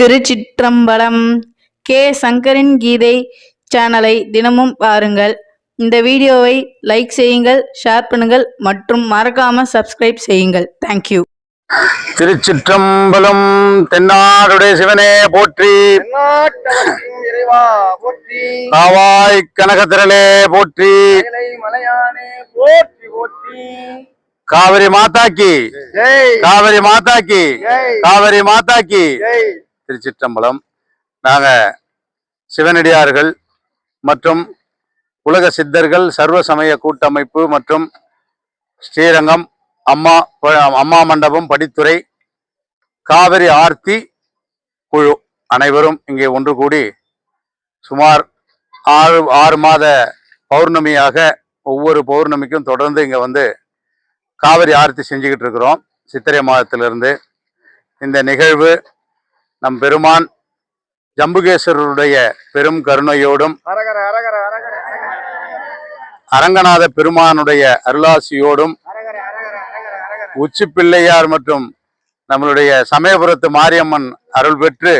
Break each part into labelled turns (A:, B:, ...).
A: திருச்சிற்றம்பலம் K. சங்கரின் கீதை சேனலை தினமும் பாருங்கள். இந்த வீடியோவை லைக் செய்யுங்கள் ஷேர் பண்ணுங்கள் மற்றும் மறக்காம சப்ஸ்கிரைப் செய்யுங்கள். தேங்க்யூ
B: திருச்சிற்றம்பலம் தென்னாடுடைய சிவனே போற்றி.
C: தென்னாட்டவர்க்கும் இறைவா போற்றி.
B: காவாய் கனகத்திரளே போற்றி.
C: மலை மலையானே போற்றி போற்றி.
B: காவிரி மாதாக்கி.
C: ஜெய்.
B: காவிரி மாதாக்கி.
C: ஜெய்.
B: காவிரி மாதாக்கி.
C: ஜெய்.
B: திருச்சிற்றம்பலம். நாங்கள் சிவனடியார்கள் மற்றும் உலக சித்தர்கள் சர்வ சமய கூட்டமைப்பு மற்றும் ஸ்ரீரங்கம் அம்மா அம்மா மண்டபம் படித்துறை காவிரி ஆர்த்தி குழு அனைவரும் இங்கே ஒன்று கூடி சுமார் ஆறு ஆறு மாத பௌர்ணமியாக ஒவ்வொரு பௌர்ணமிக்கும் தொடர்ந்து இங்கே வந்து காவிரி ஆர்த்தி செஞ்சுக்கிட்டு இருக்கிறோம். சித்திரை மாதத்திலிருந்து. இந்த நிகழ்வு நம் பெருமான் ஜம்புகேஸ்வரருடைய பெரும் கருணையோடும் அரங்கநாத பெருமானுடைய அருளாசியோடும் உச்சி பிள்ளையார் மற்றும் நம்மளுடைய சமயபுரத்து மாரியம்மன் அருள் பெற்று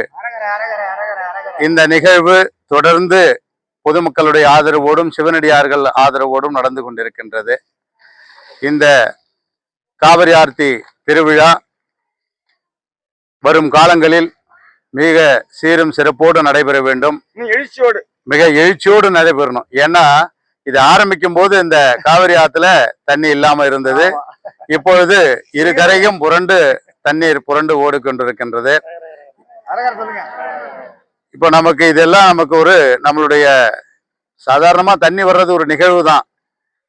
B: இந்த நிகழ்வு தொடர்ந்து பொதுமக்களுடைய ஆதரவோடும் சிவனடியார்கள் ஆதரவோடும் நடந்து கொண்டிருக்கின்றது. இந்த காவிரி ஆர்த்தி திருவிழா வரும் காலங்களில் மிக சீரும் சிறப்போடு நடைபெற வேண்டும்.
C: எழுச்சியோடு.
B: மிக எழுச்சியோடு நடைபெறணும். ஏன்னா இது ஆரம்பிக்கும் போது இந்த காவிரி ஆத்துல தண்ணி இல்லாம இருந்தது. இப்பொழுது இரு கரையும் புரண்டு தண்ணீர் புரண்டு ஓடிக்கொண்டிருக்கின்றது. இப்போ நமக்கு இதெல்லாம் நமக்கு ஒரு நம்மளுடைய சாதாரணமா தண்ணி வர்றது ஒரு நிகழ்வு தான்.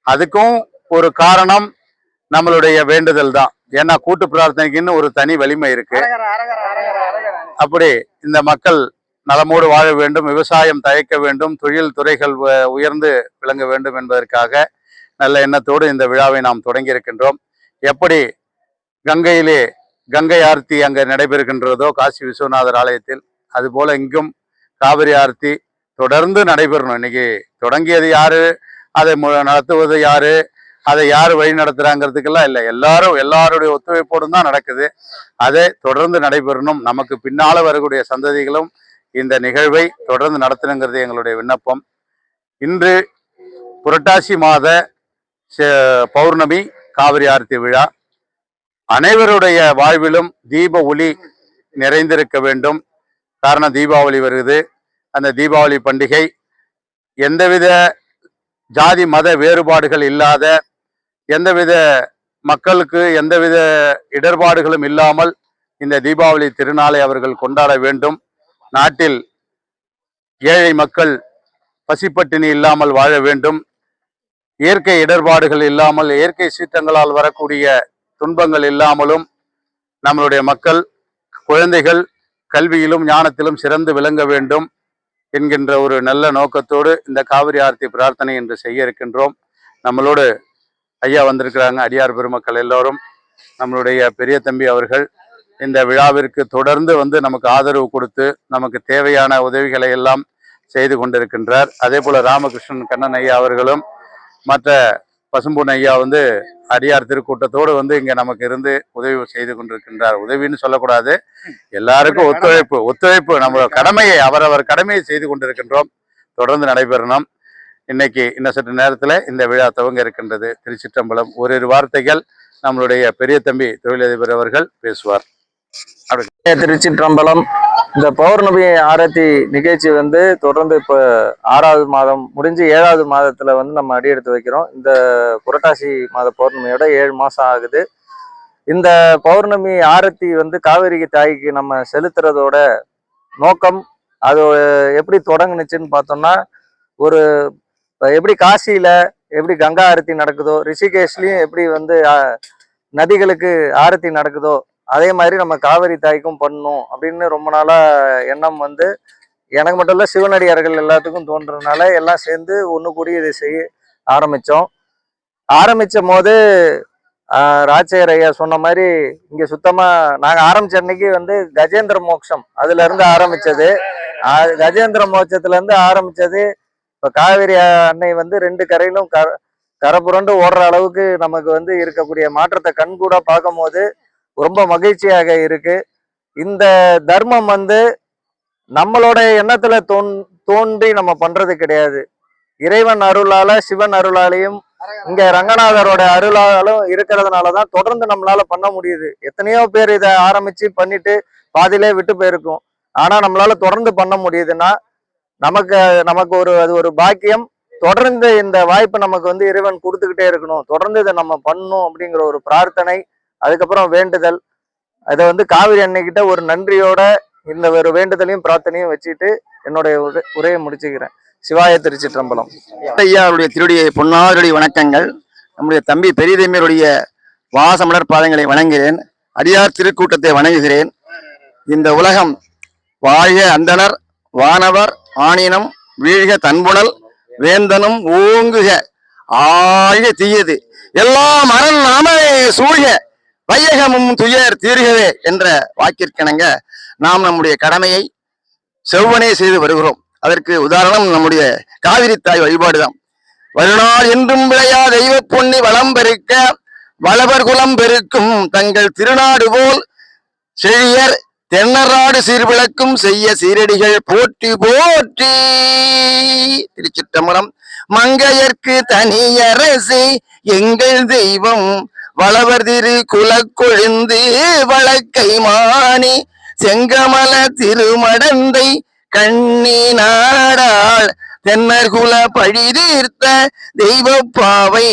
B: அதுக்கும் ஒரு காரணம் நம்மளுடைய வேண்டுதல் தான். ஏன்னா கூட்டு பிரார்த்தனைக்குன்னு ஒரு தனி வலிமை இருக்கு. அப்படி இந்த மக்கள் நலமோடு வாழ வேண்டும் விவசாயம் தயக்க வேண்டும் தொழில் துறைகள் உயர்ந்து விளங்க வேண்டும் என்பதற்காக நல்ல எண்ணத்தோடு இந்த விழாவை நாம் தொடங்கி இருக்கின்றோம். எப்படி கங்கையிலே கங்கை ஆர்த்தி அங்கே நடைபெறுகின்றதோ காசி விஸ்வநாதர் ஆலயத்தில் அதுபோல இங்கும் காவிரி ஆர்த்தி தொடர்ந்து நடைபெறணும். இன்னைக்கு தொடங்கியது யாரு? அதை நடத்துவது யாரு? அதை யார் வழி நடத்துறாங்கிறதுக்கெல்லாம் இல்லை. எல்லாரும் எல்லாருடைய ஒத்துழைப்போடும் தான் நடக்குது. அதை தொடர்ந்து நடைபெறணும். நமக்கு பின்னால் வரக்கூடிய சந்ததிகளும் இந்த நிகழ்வை தொடர்ந்து நடத்தணுங்கிறது எங்களுடைய விண்ணப்பம். இன்று புரட்டாசி மாத ச- பௌர்ணமி காவிரி ஆர்த்தி விழா. அனைவருடைய வாழ்விலும் தீப ஒளி நிறைந்திருக்க வேண்டும். காரணம் தீபாவளி வருது. அந்த தீபாவளி பண்டிகை எந்தவித ஜாதி மத வேறுபாடுகள் இல்லாத எந்தவித மக்களுக்கு எந்தவித இடர்பாடுகளும் இல்லாமல் இந்த தீபாவளி திருநாளை அவர்கள் கொண்டாட வேண்டும். நாட்டில் ஏழை மக்கள் பசிப்பட்டினி இல்லாமல் வாழ வேண்டும். இயற்கை இடர்பாடுகள் இல்லாமல் இயற்கை சீற்றங்களால் வரக்கூடிய துன்பங்கள் இல்லாமலும் நம்மளுடைய மக்கள் குழந்தைகள் கல்வியிலும் ஞானத்திலும் சிறந்து விளங்க வேண்டும் என்கின்ற ஒரு நல்ல நோக்கத்தோடு இந்த காவிரி ஆர்த்தி பிரார்த்தனை என்று செய்ய இருக்கின்றோம். நம்மளோடு ஐயா வந்திருக்கிறாங்க அடியார் பெருமக்கள் எல்லோரும். நம்மளுடைய பெரிய தம்பி அவர்கள் இந்த விழாவிற்கு தொடர்ந்து வந்து நமக்கு ஆதரவு கொடுத்து நமக்கு தேவையான உதவிகளை எல்லாம் செய்து கொண்டிருக்கின்றார். அதே போல் ராமகிருஷ்ணன் கண்ணன் ஐயா அவர்களும் மற்ற பசும்பொன் ஐயா வந்து அடியார் திருக்கூட்டத்தோடு வந்து இங்கே நமக்கு இருந்து உதவி செய்து கொண்டிருக்கின்றார். உதவின்னு சொல்லக்கூடாது. எல்லாருக்கும் ஒத்துழைப்பு ஒத்துழைப்பு நம்ம கடமையை அவரவர் கடமையை செய்து கொண்டிருக்கின்றோம். தொடர்ந்து நடைபெறணும். இன்னைக்கு இன்னும் சற்று நேரத்தில் இந்த விழா துவங்க இருக்கின்றது. திருச்சிற்றம்பலம் ஓரிரு வார்த்தைகள் நம்மளுடைய பெரிய தம்பி தொழிலதிபர் அவர்கள் பேசுவார்.
D: திருச்சிற்றம்பலம். இந்த பௌர்ணமி ஆரத்தி நிகழ்ச்சி வந்து தொடர்ந்து இப்போ ஆறாவது மாதம் முடிஞ்சு ஏழாவது மாதத்தில் வந்து நம்ம அடி எடுத்து வைக்கிறோம். இந்த புரட்டாசி மாத பௌர்ணமியோட ஏழு மாதம் ஆகுது. இந்த பௌர்ணமி ஆரத்தி வந்து காவேரி தாய்க்கு நம்ம செலுத்துறதோட நோக்கம் அது எப்படி தொடங்குனுச்சுன்னு பார்த்தோம்னா ஒரு எப்படி காசியில் எப்படி கங்கா ஆரத்தி நடக்குதோ ரிஷிகேஷ்லையும் எப்படி வந்து நதிகளுக்கு ஆரத்தி நடக்குதோ அதே மாதிரி நம்ம காவிரி தாய்க்கும் பண்ணணும் அப்படின்னு ரொம்ப நாளாக எண்ணம் வந்து எனக்கு மட்டும் இல்லை சிவனடியார்கள் எல்லாத்துக்கும் தோன்றதுனால எல்லாம் சேர்ந்து ஒன்று கூடி இதை செய்ய ஆரம்பித்தோம் ஆரம்பித்த போது ஆஹ், ராஜசேகர் ஐயா சொன்ன மாதிரி இங்கே சுத்தமாக நாங்கள் ஆரம்பித்த அன்னைக்கு வந்து கஜேந்திர மோட்சம் அதுலேருந்து ஆரம்பித்தது கஜேந்திர மோட்சத்துலேருந்து ஆரம்பித்தது இப்போ காவிரி அன்னை வந்து ரெண்டு கரையிலும் க கரை புரண்டு ஓடுற அளவுக்கு நமக்கு வந்து இருக்கக்கூடிய மாற்றத்தை கண்கூட பார்க்கும் போது ரொம்ப மகிழ்ச்சியாக இருக்கு. இந்த தர்மம் வந்து நம்மளோட எண்ணத்துல தோன் தோன்றி நம்ம பண்றது கிடையாது. இறைவன் அருளால சிவன் அருளாலையும் இங்க ரங்கநாதரோட அருளாலும் இருக்கிறதுனாலதான் தொடர்ந்து நம்மளால பண்ண முடியுது. எத்தனையோ பேர் இதை ஆரம்பிச்சு பண்ணிட்டு பாதியிலே விட்டு போயிருக்கும். ஆனா நம்மளால தொடர்ந்து பண்ண முடியுதுன்னா நமக்கு நமக்கு ஒரு அது ஒரு பாக்கியம். தொடர்ந்து இந்த வாய்ப்பு நமக்கு வந்து இறைவன் கொடுத்துக்கிட்டே இருக்கணும். தொடர்ந்து இதை நம்ம பண்ணணும் அப்படிங்கிற ஒரு பிரார்த்தனை அதுக்கப்புறம் வேண்டுதல். அதை வந்து காவிரி அன்னைக்கிட்ட ஒரு நன்றியோட இந்த ஒரு வேண்டுதலையும் பிரார்த்தனையும் வச்சுட்டு என்னுடைய உரையை முடிச்சுக்கிறேன். சிவாய திருச்சிற்றம்பலம்.
E: திரம்பலம் அவருடைய திருடைய பொன்னாருடைய வணக்கங்கள். நம்முடைய தம்பி பெரியதம்பியருடைய வாசமலர் பாதங்களை வணங்குகிறேன். அடியார் திருக்கூட்டத்தை வணங்குகிறேன். இந்த உலகம் வாழ அந்தனர் வானவர் ஆனினம் வீழ்க தன்புணல் வேந்தனும் ஓங்குக ஆழ்க தீயது. எல்லாம் அரண் நாமே சூழ்க வையகமும் துயர் தீர்கவே என்ற வாக்கிற்கிணங்க நாம் நம்முடைய கடமையை செவ்வனே செய்து வருகிறோம். அதற்கு உதாரணம் நம்முடைய காவிரி தாய் வழிபாடுதான். வருநாள் என்றும் விளையா தெய்வ பொன்னி வளம் பெருக்க வளவர் குலம் பெருக்கும் தங்கள் திருநாடு போல் செழியர் தென்னராடு சீர்விளக்கும் செய்ய சீரடிகள் போற்றி போற்றி. திருச்சிற்றம்பலம் மங்கையர்க்கு தனியரசி எங்கள் தெய்வம் வளவர் திரு குலக்கொழுந்து வழக்கை மாணி. செங்கமல திருமடந்தை கண்ணி நாடாள் தென்னர் குல பழிதீர்த்த தெய்வ பாவை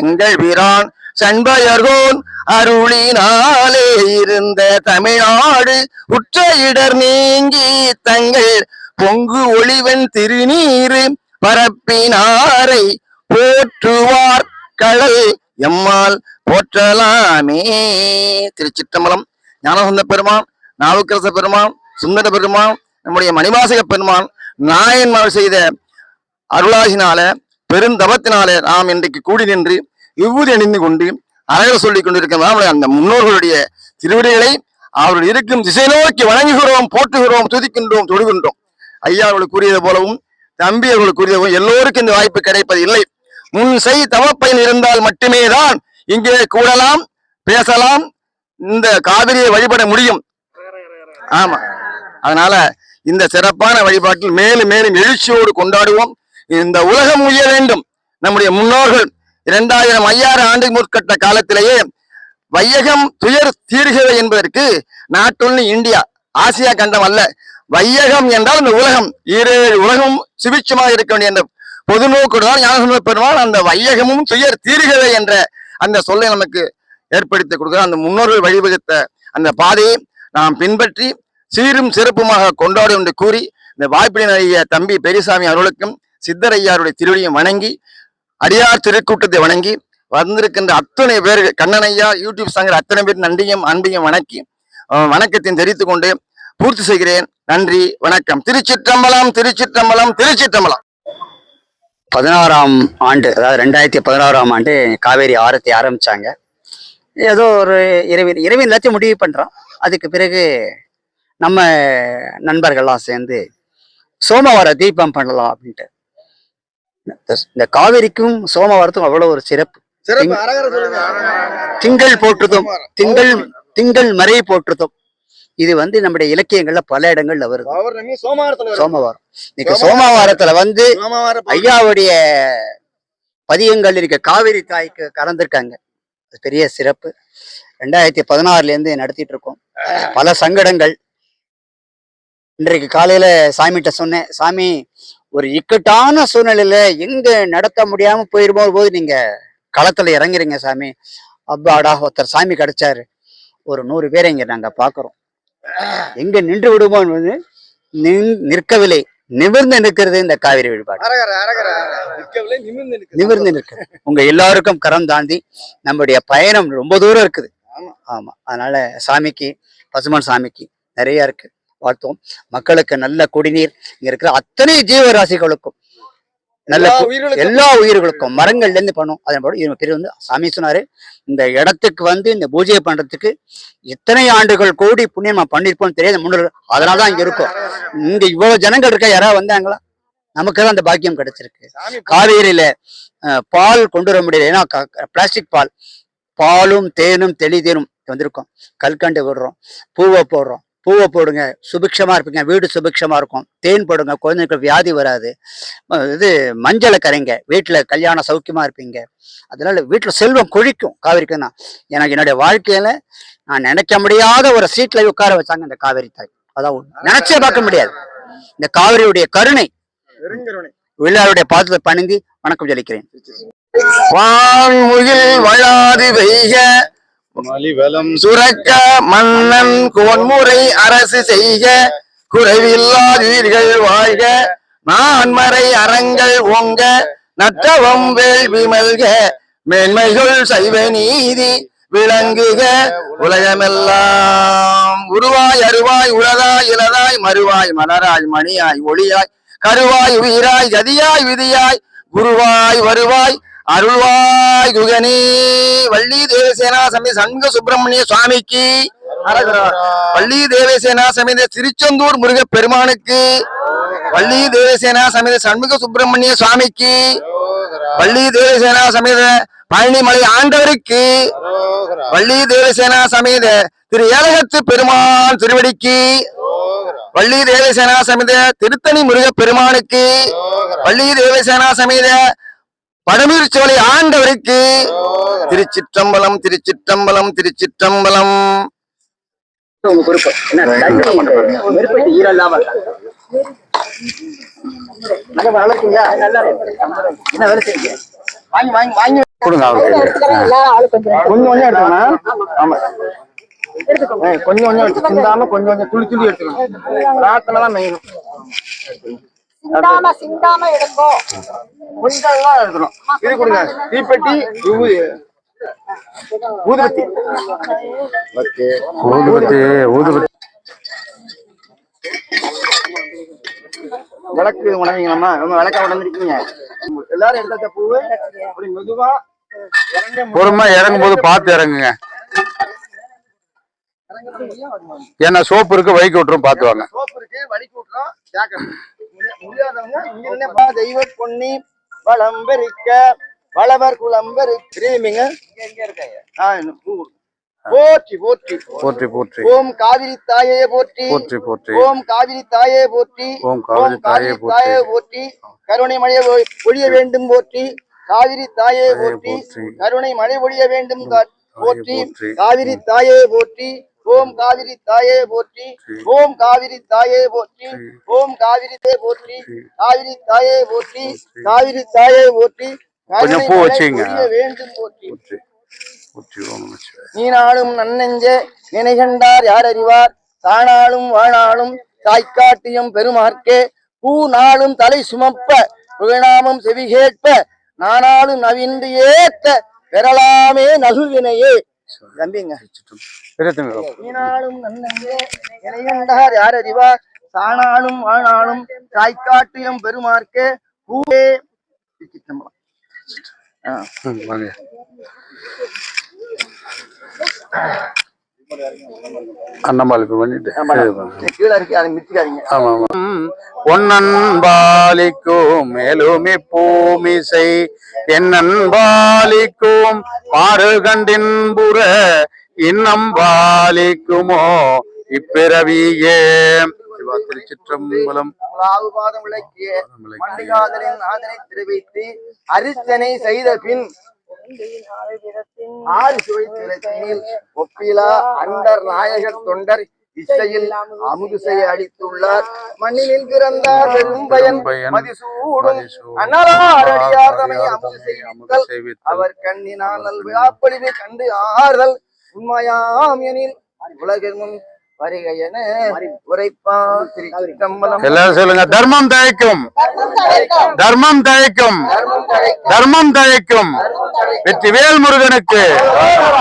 E: எங்கள் வீரான் சண்பயர்கோன் அருளினாலே இருந்த தமிழ்நாடு உற்ற இடர் நீங்கி தங்கள் பொங்கு ஒளிவன் திருநீரு பரப்பினாரை போற்றுவார் கடல் எம்மால் போற்றலாமே. திருச்சிற்றம்பலம் ஞானசந்த பெருமான் நாவுக்கரச பெருமான் சுந்தர பெருமான் நம்முடைய மணிவாசக பெருமான் நாயன்மார் செய்த அருளாகினால பெருந்தபத்தினாலே நாம் இன்றைக்கு கூடி நின்று விபூதி அணிந்து கொண்டு அழகர் சொல்லிக் கொண்டிருக்கிற அந்த முன்னோர்களுடைய திருவிடைகளை அவர்கள் இருக்கும் திசை நோக்கி வணங்குகிறோம் போற்றுகிறோம் துதிக்கின்றோம் தொழுகின்றோம். ஐயா அவர்கள் கூறியது போலவும் தம்பி அவர்கள் கூறியது போலவும் எல்லோருக்கும் இந்த வாய்ப்பு கிடைப்பது இல்லை. முன் செய் தவப்பயன் இருந்தால் மட்டுமே தான் இங்கே கூடலாம் பேசலாம் இந்த காவிரியை வழிபட முடியும். ஆமா. அதனால இந்த சிறப்பான வழிபாட்டில் மேலும் மேலும் எழுச்சியோடு கொண்டாடுவோம். இந்த உலகம் உயர வேண்டும். நம்முடைய முன்னோர்கள் இரண்டாயிரம் ஐயாயிரம் ஆண்டு முற்கட்ட காலத்திலேயே வையகம் துயர் தீர்கிறது என்பதற்கு நாட்டுள்ள இந்தியா ஆசியா கண்டம் அல்ல. வையகம் என்றால் இந்த உலகம். இரு உலகம் சுபிட்சமாக இருக்க வேண்டிய என்ற பொது நோக்குடன் ஞானசம்பந்த பெருமாள் அந்த வையகமும் துயர் தீர்கிறது என்ற அந்த சொல்லை நமக்கு ஏற்படுத்தி கொடுக்கிறார். அந்த முன்னோர்கள் வழிவகுத்த அந்த பாதையை நாம் பின்பற்றி சீரும் சிறப்புமாக கொண்டாடும் என்று கூறி இந்த வாய்ப்பினை தம்பி பெரியசாமி அவர்களுக்கும் சித்தரையாருடைய திருவடியை வணங்கி அடியார் திருக்கூட்டத்தை வணங்கி வந்திருக்கின்ற அத்தனை பேர் கண்ணனையா யூடியூப் சாங்கிற அத்தனை பேர் நன்றியும் அன்பையும் வணக்கி வணக்கத்தையும் தெரிவித்துக் கொண்டு பூர்த்தி செய்கிறேன். நன்றி வணக்கம். திருச்சிற்றம்பலம் திருச்சிற்றம்பலம் திருச்சிற்றம்பலம்.
F: பதினாறாம் ஆண்டு அதாவது ரெண்டாயிரத்தி பதினாறாம் ஆண்டு காவேரி ஆரத்தி ஆரம்பிச்சாங்க. ஏதோ ஒரு இறைவன் இறைவன் எல்லாத்தையும் முடிவு பண்ணுறோம் அதுக்கு பிறகு நம்ம நண்பர்கள்லாம் சேர்ந்து சோமவார தீபம் பண்ணலாம் அப்படின்ட்டு. இந்த- காவேரிக்கும் சோமவாரத்துக்கும் அவ்வளவு ஒரு சிறப்பு. திங்கள் போற்றுதும். திங்கள் திங்கள் மறை போற்றுதும். இது வந்து நம்முடைய இலக்கியங்கள்ல பல இடங்கள்ல வருது. சோமவாரம். இன்னைக்கு சோமவாரத்துல வந்து. ஐயாவுடைய பதியங்கள் இருக்க. காவிரி தாய்க்கு கலந்துருக்காங்க அது பெரிய சிறப்பு. ரெண்டாயிரத்தி பதினாறுல இருந்து நடத்திட்டு இருக்கோம். பல சங்கடங்கள். இன்றைக்கு காலையில சாமிகிட்ட சொன்னேன் சாமி ஒரு இக்கட்டான சூழ்நிலையில எங்க நடத்த முடியாம போயிருமோ போது நீங்க களத்துல இறங்குறீங்க சாமி. அப்பாடா ஒருத்தர் சாமி கிடைச்சாரு. ஒரு நூறு பேரை இங்க நாங்க பாக்குறோம். எங்க நின்று விடுமோன்னு வந்து நின்- நிற்கவில்லை. நிமிர்ந்து நிற்கிறது இந்த காவிரி வழிபாடு.
C: நிமிர்ந்து நிற்க
F: நிமிர்ந்து நிற்குது உங்க எல்லாருக்கும் கரம் தாண்டி நம்முடைய பயணம் ரொம்ப தூரம் இருக்குது. ஆமா. அதனால சாமிக்கு பசுமன் சாமிக்கு நிறைய இருக்கு. வாழ்த்துவோம். மக்களுக்கு நல்ல குடிநீர் இங்க இருக்கிற அத்தனை ஜீவராசிகளுக்கும் நல்ல
C: எல்லா உயிர்களுக்கும்.
F: மரங்கள்ல இருந்து பண்ணும். அதன் போல இது பேர் வந்து சாமி சொன்னாரு. இந்த இடத்துக்கு வந்து இந்த பூஜையை பண்றதுக்கு எத்தனை ஆண்டுகள் கோடி புண்ணியம் நம்ம பண்ணிருப்போம் தெரியாது முன்னோர்கள் அதனாலதான் இங்க இருக்கும். இங்க இவ்வளவு ஜனங்கள் இருக்க? யாராவது வந்தாங்களா? நமக்கு தான் அந்த பாக்கியம் கிடைச்சிருக்கு. காவேரியில பால் கொண்டு வர முடியல. ஏன்னா பிளாஸ்டிக் பால். பாலும் தேனும் தெளி தேனும் வந்திருக்கோம். கல்கண்டு விடுறோம். பூவை போடுறோம். பூவை போடுங்க சுபிக்ஷமா இருப்பீங்க வீடு சுபிக்ஷமா இருக்கும். தேன் போடுங்க குழந்தைங்களுக்கு வியாதி வராது. இது மஞ்சளை கரைங்க வீட்டுல கல்யாணம் சௌக்கியமா இருப்பீங்க. அதனால வீட்டுல செல்வம் கொழிக்கும் காவிரிக்கு தான் எனக்கு என்னுடைய வாழ்க்கையில நான் நினைக்க முடியாத ஒரு சீட்ல உட்கார வச்சாங்க இந்த காவிரி தாய். அதான் நினைச்சே பார்க்க முடியாது. இந்த காவிரியுடைய கருணை
C: பெருங்கருணை
F: உள்ளாருடைய பாதத்தை பணிந்து வணக்கம் ஜலிக்கிறேன்
E: வான்முகில் வளாது வெய்க
B: மலிவலம்
E: சுரக்க மன்னன் கோன்முறை அரசு செய்க குறைவில்லாதீர்கள் வாழ்க நான்மறை அறங்கள் ஓங்க நற்றவம் வேள்வி மல்க மேன்மைகள் சைவ நீதி விளங்குக உலகமெல்லாம் உருவாய் அருவாய் உலதாய் இலதாய் மறுவாய் மலராய் மணியாய் ஒளியாய் கருவாய் உயிராய் கதியாய் விதியாய் குருவாய் வருவாய் அருள்வாய் குகனே வள்ளி தேவசேனா சமேத சண்முக சுப்பிரமணிய சுவாமிக்கு. வள்ளி தேவசேனா சமேத திருச்செந்தூர் முருக பெருமானுக்கு. வள்ளி தேவசேனா சமேத சண்முக சுப்பிரமணிய சுவாமிக்கு. வள்ளி தேவசேனா சமேத பழனிமலை ஆண்டவருக்கு. வள்ளி தேவசேனா சமேத திரு ஏலகத்து பெருமான் திருவடிக்கு. வள்ளி தேவசேனா சமேத திருத்தணி முருக பெருமானுக்கு. வள்ளி தேவசேனா சமேத படமீர் சோலை ஆண்டவருக்கு. திருச்சிற்றம்பலம் திருச்சிற்றம்பலம் திருச்சிற்றம்பலம்.
F: என்ன வேலை செஞ்சீங்க வாங்கி வாங்கி வாங்கி.
B: கொடுங்க அவருக்கு
C: கொஞ்சம் கொஞ்சம் எடுத்துக்கணும் ஆமா. கொஞ்சம் கொஞ்சம் எடுத்து சிந்தாம கொஞ்சம் கொஞ்சம் துளி துளி எடுத்துக்கணும் பிரார்த்தனை தான் மெயின்.
G: சிந்தாம சிந்தாம எடுங்கோ.
C: கொஞ்சம் தான் எடுக்கணும். இது கொடுங்க. தீப்பெட்டி ஊதுபத்தி.
B: ஊதுபத்தி ஊதுபத்தி.
C: விளக்கு உணவீங்களாம்மா? ரொம்ப விளக்க உடஞ்சிருக்கீங்க எல்லாரும் எடுத்தாச்சா பூவு அப்படி மெதுவா
B: பொறுமை இறங்கும் போது பார்த்து இறங்குங்க. ஏன்னா சோப்பு இருக்கு வைக்க விட்டுரும் பார்த்து வாங்க.
C: சோப்பு இருக்கு வலிக்கு முடியா- முடியாதவங்க தெய்வ பொன்னி வளம்பெருக்க வளவர் குளம்பெரு தெரியுமீங்க இங்க எங்க இருக்காங்க ஆ இன்னும் பூ. போற்றி போற்றி.
B: போற்றி போற்றி.
C: ஓம் காவிரி தாயே போற்றி.
B: போற்றி போற்றி.
C: ஓம் காவிரி தாயே போற்றி.
B: ஓம் காவிரி தாயே போற்றி.
C: கருணை மழை பொ- பொழிய வேண்டும் போற்றி. காவிரி தாயே போற்றி. கருணை மழை பொழிய வேண்டும் போற்றி. காவிரி தாயே போற்றி. ஓம் காவிரி தாயே போற்றி ஓம் காவிரி தாயே போற்றி ஓம் காவிரி தாயே போற்றி காவிரி தாயே போற்றி காவிரி தாயே போற்றி
B: கொஞ்சம் பூ வச்சுங்க.
C: வேண்டும் போற்றி. நீ நாளும் நன்னெஞ்சே நினைகண்டார் யார் அறிவார் தானாலும் வாழாலும் தாய்க்காட்டியும் பெருமார்க்கே பூ நாளும் தலை சுமப்ப புகழாமம் செவி கேட்ப நானாலும் நவின்று ஏத்த பெறலாமே நகுவினையே. தம்பிங்க நினைகண்டார் யார் அறிவார் தானாலும் வாழாலும் தாய்க்காட்டியும் பெருமார்க்கே பூவே.
B: வாங்க. அன்னமாளுக்கு பண்ணிட்டு. சரி, வாங்க.
C: கீழே இருக்கு அதை மிச்சிக்காதீங்க
B: ஆமா ஆமா. பொன்னன் பாலிக்கும் மேலுமி பூமிசை என்னன் பாலிக்கும் மாறுகண்டின் புற இன்னம் பாலிக்குமோ இப்பிறவியே திருச்சிற்றம்பலம்.
C: மண்டிகாதலின் நாதனை திரைவைத்து அரிச்சனை செய்த பின் ஆறு சுவை ஒப்பிலா அண்டர் நாயகர் தொண்டர் இசையில் அமுதுசையை அளித்துள்ளார் மண்ணினில் பிறந்தார் பெரும் பயன் மதிசூடும்
B: மதிசூடும்.
C: அன்னலார் அடியார் தம்மை
B: அடியார்
C: அமுது
B: தம்மை அமுது
C: செய்வித்தல்
B: செய்வித்தல்.
C: அவர் கண்ணினால். விழாப்பொழிவை கண்டு ஆறுதல். உண்மையாம் எனில் உலகெங்கும் உரைப்பான்.
B: எல்லாரும் சொல்லுங்க தர்மம் தழைக்கும் தர்மம் தழைக்கும் தர்மம் தழைக்கும் வெற்றிவேல் முருகனுக்கு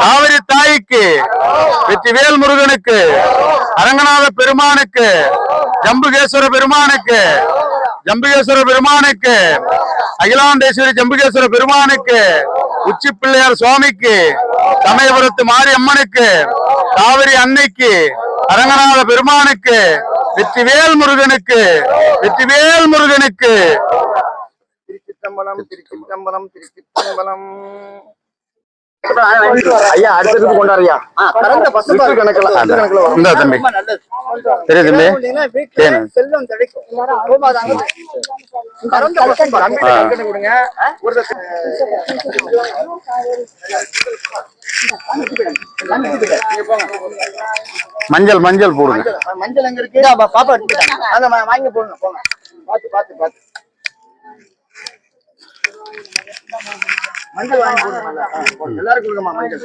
B: காவிரி தாய்க்கு வெற்றிவேல் முருகனுக்கு அரங்கநாத பெருமானுக்கு ஜம்புகேஸ்வர பெருமானுக்கு ஜம்புகேஸ்வர பெருமானுக்கு அகிலாண்டேஸ்வரி ஜம்புகேஸ்வர பெருமானுக்கு உச்சி பிள்ளையார் சுவாமிக்கு சமயபுரத்து மாரியம்மனுக்கு காவிரி அன்னைக்கு அரங்கநாத பெருமானுக்கு வெற்றிவேல் முருகனுக்கு வெற்றிவேல் முருகனுக்கு.
C: திருச்சித்தம்பலம் திருச்சித்தம்பலம் திருச்சித்தம்பலம் ஐயா அடுத்தது கொண்டாரியா கறந்த பசும்பால் கணக்குல. கணக்குல
B: இந்தா தம்பி. சரி தம்பி. மஞ்சள் மஞ்சள் போடுங்க.
C: மஞ்சள் எங்க இருக்கு? பாப்பா வா- வாங்கி போடுங்க போங்க. பாத்து பாத்து பாத்து மஞ்சள் வாங்கி போடுங்க. எல்லாரும் கொடுங்கம்மா மஞ்சள்.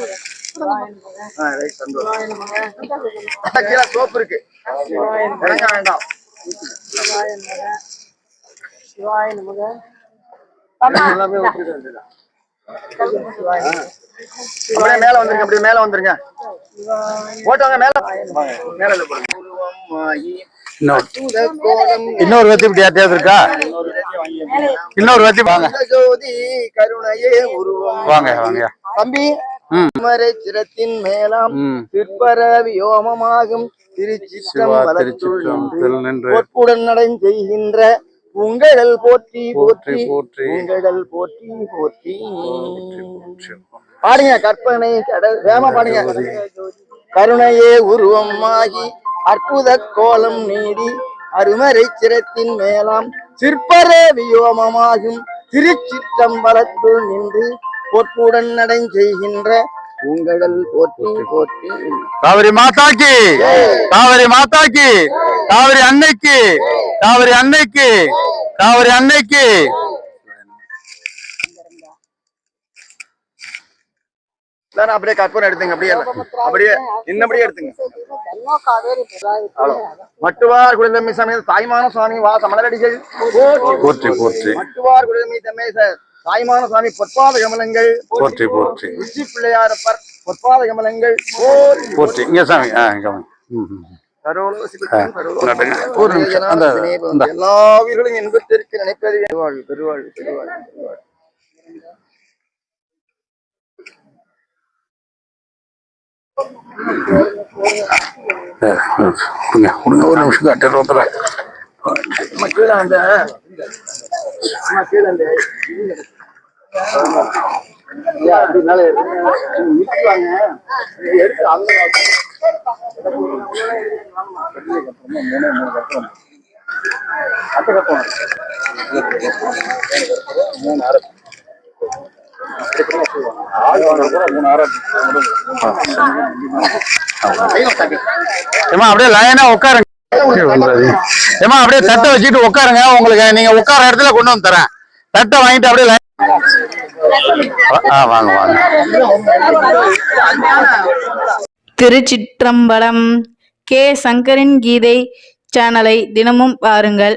C: கீழே சோப்பு இருக்கு. வேண்டாம். வந்துடலாம். அப்படியே மேல வந்துருங்க அப்படியே மேல வந்துருங்க. போட்டவங்க மேல. மேல
B: இன்னொரு வத்தி இப்படி யாத்தியாவது இருக்கா? இன்னொரு வத்தி வாங்க.
C: ஜோதி கருணையே உருவம்.
B: வாங்க வாங்க.
C: தம்பி சிரத்தின் மேலாம்
B: ம்.
C: திருப்பர வியோமமாகும்.
B: சிவா திருச்சிற்றம்
C: திருச்சிற்றம்
B: நின்று.
C: பொற்புடன் நடை செய்கின்ற உங்கடல் போற்றி
B: போற்றி
C: போற்றி.
B: போற்றி.
C: உங்கடல் போற்றி போற்றி. பாடுங்க கற்பனை கடல் வேம பாடுங்க. கருணையே உருவமாகி அற்புத கோலம் நீடி அருமறை சிரத்தின் மேலாம் சிற்பர வியோமமாகும். திருச்சிற்றம்பலத்துள் நின்று பொற்புடன் நடை செய்கின்ற உங்கடல் போற்றி போற்றி.
B: காவிரி மாதாக்கு காவிரி மாதாக்கு காவிரி அன்னைக்கு காவிரி அன்னைக்கு காவிரி அன்னைக்கு
C: எல்லாரும் அப்படியே கற்பனை எடுத்துங்க அப்படியே அப்படியே இன்னபடியே எடுத்துங்க. மட்டுவார் குழந்தை சமேத தாய்மான சுவாமி வாச மலரடிகள் போற்றி
B: போற்றி
C: மட்டுவார் குழந்தை தமேச தாய்மான சுவாமி பொற்பாத கமலங்கள்.
B: போற்றி போற்றி.
C: உச்சி பிள்ளையாரப்பர் பொற்பாத கமலங்கள். போற்றி.
B: இங்க சாமி ஆ இங்க வாங்க. ம், ம்.
C: சர்வலோக சிவத்தின் சர்வலோக
B: நடுங்க. ஒரு நிமிஷம். அந்த இந்த
C: எல்லா உயிர்களும் இன்பத்திற்கு நினைப்பது பெருவாழ்வு பெருவாழ்வு பெருவாழ்வு பெருவாழ்வு
B: கொடுங்க கொடுங்க ஒரு நிமிஷம் கட்டு ரோத்துல
C: கீழே அந்த கீழே அந்த
B: ஏமா அப்படியே லைனா உட்காருங்க. ஏமா அப்படியே தட்டை வச்சுட்டு உட்காருங்க. உங்களுக்கு நீங்க உட்கார இடத்துல கொண்டு வந்து தரேன். தட்டை வாங்கிட்டு அப்படியே line- வாங்க வாங்க.
A: திருச்சிற்றம்பலம் கே சங்கரின் கீதை சேனலை தினமும் பாருங்கள்.